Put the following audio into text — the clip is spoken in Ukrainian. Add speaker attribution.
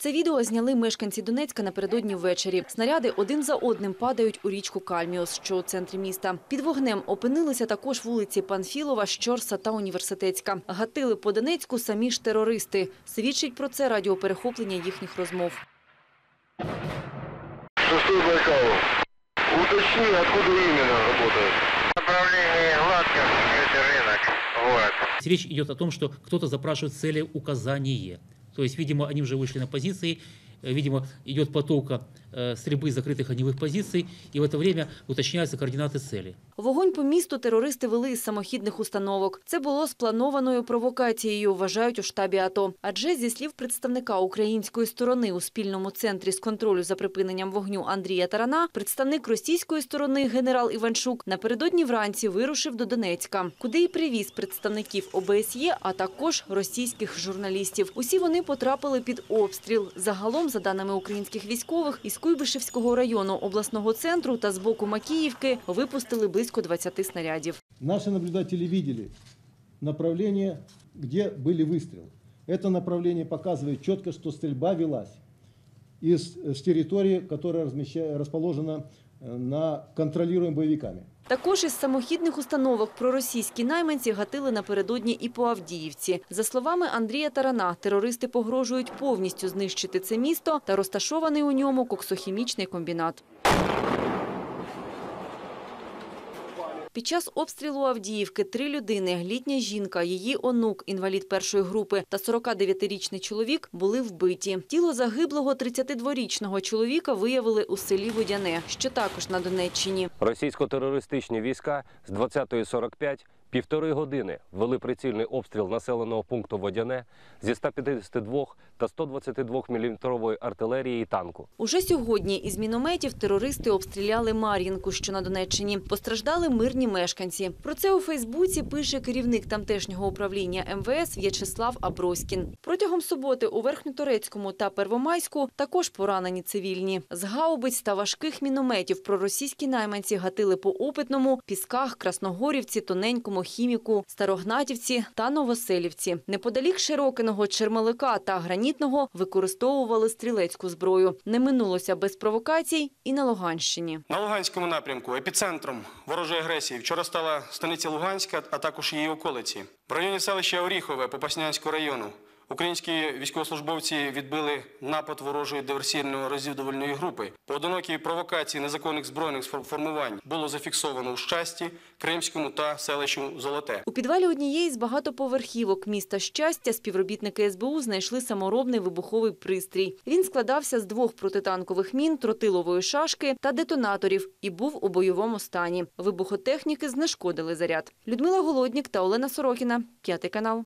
Speaker 1: Це відео зняли мешканці Донецька напередодні ввечері. Снаряди один за одним падають у річку Кальміус, що у центрі міста. Під вогнем опинилися також вулиці Панфілова, Щорса та Університетська. Гатили по Донецьку самі ж терористи. Свідчить про це радіоперехоплення їхніх розмов.
Speaker 2: Шестой Байкалов. Уточни, откуда именно работает.
Speaker 3: Направление Гладко, это рынок, город.
Speaker 4: Речь идет о том, что кто-то запрашивает цели указания. То есть, видимо, они уже вышли на позиции, э, видимо, идет потока э, стрельбы из закрытых огневых позиций, и в это время уточняются координаты цели.
Speaker 1: Вогонь по місту терористи вели із самохідних установок. Це було спланованою провокацією, вважають у штабі АТО. Адже зі слів представника української сторони у спільному центрі з контролю за припиненням вогню Андрія Тарана, представник російської сторони генерал Іванчук напередодні вранці вирушив до Донецька, куди й привіз представників ОБСЄ, а також російських журналістів. Усі вони потрапили під обстріл. Загалом, за даними українських військових, із Куйбишевського району обласного центру та з боку Макіївки випустили близько 20 снарядів.
Speaker 5: Наши наблюдатели видели направление, где были выстрелы. Это направление показывает четко, что стрельба велась из, с территории, которая размеща- расположена э, на контролируемой бойовиками.
Speaker 1: Також із самохідних установок проросійські найманці гатили напередодні і по Авдіївці. За словами Андрія Тарана, терористи погрожують повністю знищити це місто та розташований у ньому коксохімічний комбінат. Під час обстрілу Авдіївки три людини – літня жінка, її онук, інвалід першої групи та 49-річний чоловік були вбиті. Тіло загиблого 32-річного чоловіка виявили у селі Водяне, що також на Донеччині.
Speaker 6: Російсько-терористичні війська з 20.45 півтори години вели прицільний обстріл населеного пункту Водяне зі 152 та 122 мм артилерії і танку.
Speaker 1: Уже сьогодні із мінометів терористи обстріляли Мар'їнку, що на Донеччині. Постраждали мирні мешканці. Про це у Фейсбуці пише керівник тамтешнього управління МВС В'ячеслав Аброськін. Протягом суботи у Верхньоторецькому та Первомайську також поранені цивільні. З гаубиць та важких мінометів проросійські найманці гатили по Опитному, Пісках, Красногорівці, Тоненькому, Хіміку, Старогнатівці та Новоселівці. Неподалік Широкиного, Чермелика та Гранітного використовували стрілецьку зброю. Не минулося без провокацій і на Луганщині.
Speaker 7: На Луганському напрямку епіцентром ворожої агресії вчора стала станиця Луганська, а також її околиці. В районі селища Оріхове Попаснянського району українські військовослужбовці відбили напад ворожої диверсійно-розвідувальної групи. Поодинокі провокації незаконних збройних формувань було зафіксовано у Щасті, Кримському та селищу Золоте.
Speaker 1: У підвалі однієї з багатоповерхівок міста Щастя співробітники СБУ знайшли саморобний вибуховий пристрій. Він складався з двох протитанкових мін, тротилової шашки та детонаторів і був у бойовому стані. Вибухотехніки знешкодили заряд. Людмила Голоднік та Олена Сорокіна. П'ятий канал.